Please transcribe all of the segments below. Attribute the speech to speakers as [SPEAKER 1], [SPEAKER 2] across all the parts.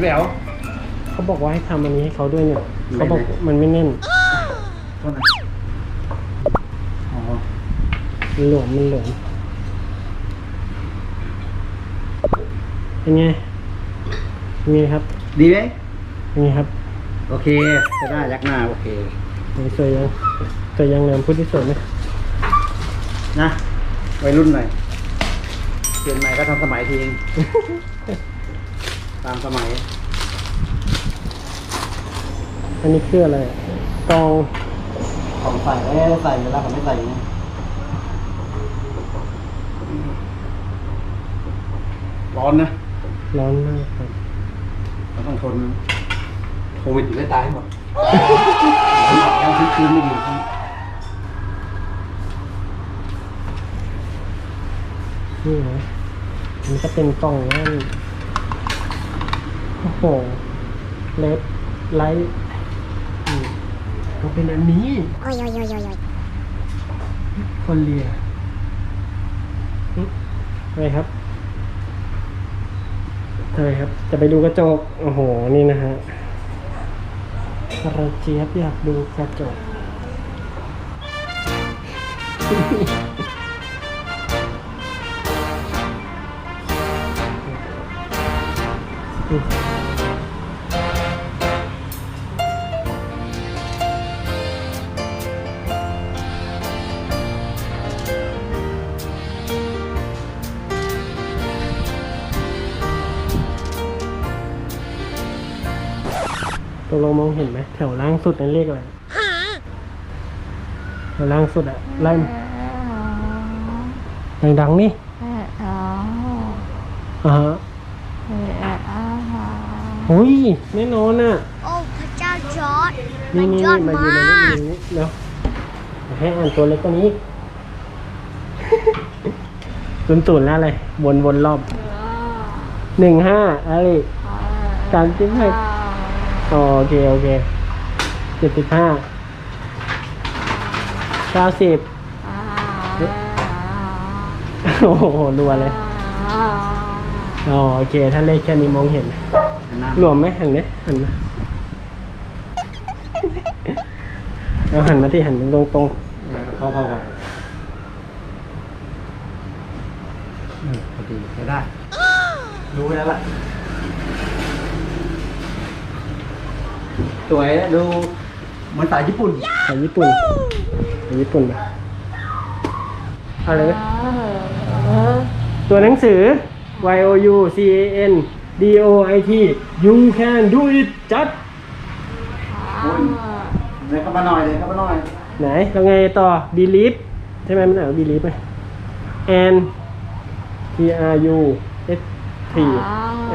[SPEAKER 1] แหวว
[SPEAKER 2] เขาบอกว่าให้ทำอันนี้ให้เขาด้วยเนี่ย
[SPEAKER 1] ไม่
[SPEAKER 2] เขาบอก
[SPEAKER 1] ไม่
[SPEAKER 2] มันไม่แน่น
[SPEAKER 1] โทษนะอ๋อ
[SPEAKER 2] มันหลวมมันหลวมเป็นไงเป็นไงครับ
[SPEAKER 1] ดีไหม
[SPEAKER 2] เป็นไงครับ
[SPEAKER 1] โอเคจะได้ยักหน้าโอเค
[SPEAKER 2] ไหนสวยยังสวยยังเนิมพูดที่สวยไหม
[SPEAKER 1] นะวัยรุ่นหน่อยเปลี่ยนใหม่ก็ทันสมัยทีนึง ตามสมัย
[SPEAKER 2] อันนี้คืออะไรอะกอง
[SPEAKER 1] ของใส่เอ้ยใส่เวลาผมไม่ใส่เนี่ยร้อนนะ
[SPEAKER 2] ร้อนมากครับ
[SPEAKER 1] เราต้องทนนะโควิดอยู่ได้ตายหมดยังคืนคืนไม่ดี
[SPEAKER 2] นี่นะมันก็เป็นกล่องนั่น โอ้โหเลดไลท์อืมต้องเป็นอันนี้
[SPEAKER 3] Oi, oi, oi, oi, oi.
[SPEAKER 2] คนเลียอะไรครับอะไรครับ จะไปดูกระจก โอ้โห นี่นะฮะกระเจี๊ยบอยากดูกระจก ตกลงมองเห็นไหมแถวล่างสุดนั่นเลขอะไรแถวล่างสุดอะไล่ดังๆนี่อ่าฮะหุยแน่นอนอะ
[SPEAKER 3] โอ้พระเจ้าจอร์ดมั
[SPEAKER 2] นี่
[SPEAKER 3] น
[SPEAKER 2] นี่
[SPEAKER 3] ยอด
[SPEAKER 2] มา
[SPEAKER 3] มา
[SPEAKER 2] อยู่ใน
[SPEAKER 3] ก
[SPEAKER 2] นี้เดี๋ยวเดี๋ยวให้อ่านตัวเล็กกว่านี้ตุนตุนๆแล้วอะไรวนวนๆรอบหนึ่งห้าอะไรสามสิบห้า อ๋อโอเค โอเคเจ็ดสิบห้าเก้าสิบโอ้โหรัวเลย อ๋อโอเค ถ้าเลขแค่นี้มองเห็น รวมไหมหันไหมหันมาเอาหันมาที่หันตรงตรง
[SPEAKER 1] พอพอพอเออพอดีใช้ได้ รู้แล้วล่ะ สวยนะดูเหมือนสายญี่ปุ่น
[SPEAKER 2] ๆสายญี่ปุ่นสายญี่ปุ่นนะอะไรนะตัวหนังสือ Y O U C A N D O I T You can do it จัด
[SPEAKER 1] คุณเลยเข้ามาหน่อยเลยเข้ามาหน่อย
[SPEAKER 2] ไหนแล้วไงต่อ believe ใช่ไหมมันอ่านว่า believe ไหม and T R U S T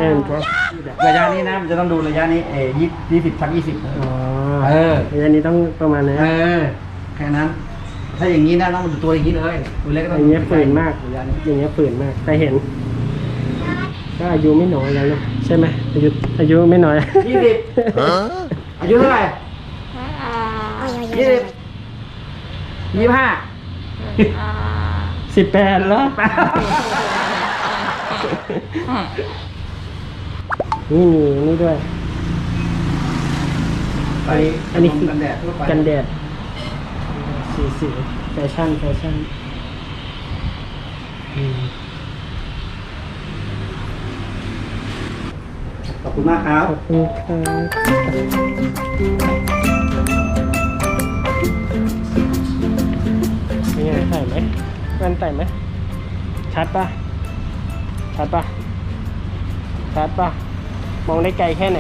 [SPEAKER 2] and trust
[SPEAKER 1] ระยะนี้นะมันจะต้องดูระยะนี้เอยี่ยี่สิบทับยี่สิบ
[SPEAKER 2] อ๋อ
[SPEAKER 1] เออ
[SPEAKER 2] ระยะนี้ต้องประมาณนี้
[SPEAKER 1] เออแค่นั้น ถ้าอย่างนี้นะต้องดูตัวอย่างนี้เลยตัวเล็กก็ต้
[SPEAKER 2] อ
[SPEAKER 1] อง
[SPEAKER 2] ย่างเงี้ยฝืนมาก
[SPEAKER 1] ระยะนี้
[SPEAKER 2] อย่างเงี้ยฝืนมากแต่เห็นก็อายุไม่น้อยแล้วนะใช่ไหมอายุอายุไม่น้อย
[SPEAKER 1] ยี่สิบอายุเท่าไหร่
[SPEAKER 3] Oi, oi, oi,
[SPEAKER 1] ยี่
[SPEAKER 3] oi,
[SPEAKER 1] สิบ
[SPEAKER 3] oi.
[SPEAKER 1] ยี่สิบห้า
[SPEAKER 2] สิบแปดแล้ว นี่มีนี่ด้วย
[SPEAKER 1] ไป
[SPEAKER 2] อันนี้คือ
[SPEAKER 1] กันแดดทั่วไป
[SPEAKER 2] กันแดด สีสีแฟชั่นแฟชั่นอืม
[SPEAKER 1] ขอบคุณมากครับ
[SPEAKER 2] ขอบคุณครับเป็นไงใส่ไหมแว่นใส่ไหม ชัดปะชัดปะชัดปะ มองได้ไกลแค่ไหน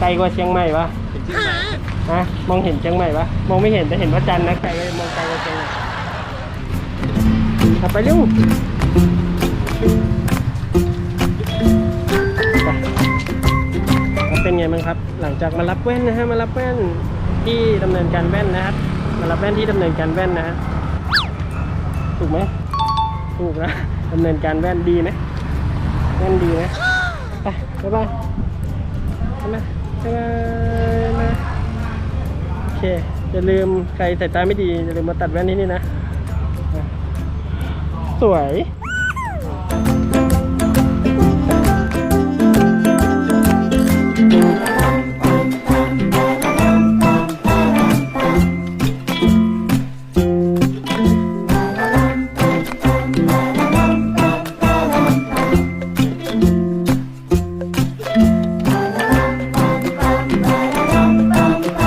[SPEAKER 2] ไกลกว่าเชียงใหม่ปะฮะมองเห็นเชียงใหม่ปะมองไม่เห็นแต่เห็นพระจันทร์นะไกลมองไกลกว่าเชียงใหม่ขับไปเร็วเป็นไงบ้างครับ หลังจากมารับแว่นนะฮะมารับแว่นที่ดำเนินการแว่นนะครับมารับแว่นที่ดำเนินการแว่นนะฮะถูกไหมถูกนะดำเนินการแว่นดีไหมแว่นดีนะไป บ๊ายบายบ๊ายบายบ๊ายบายนะโอเค อย่าลืมใครสายตาไม่ดี อย่าลืมมาตัดแว่นที่นี่นะ สวย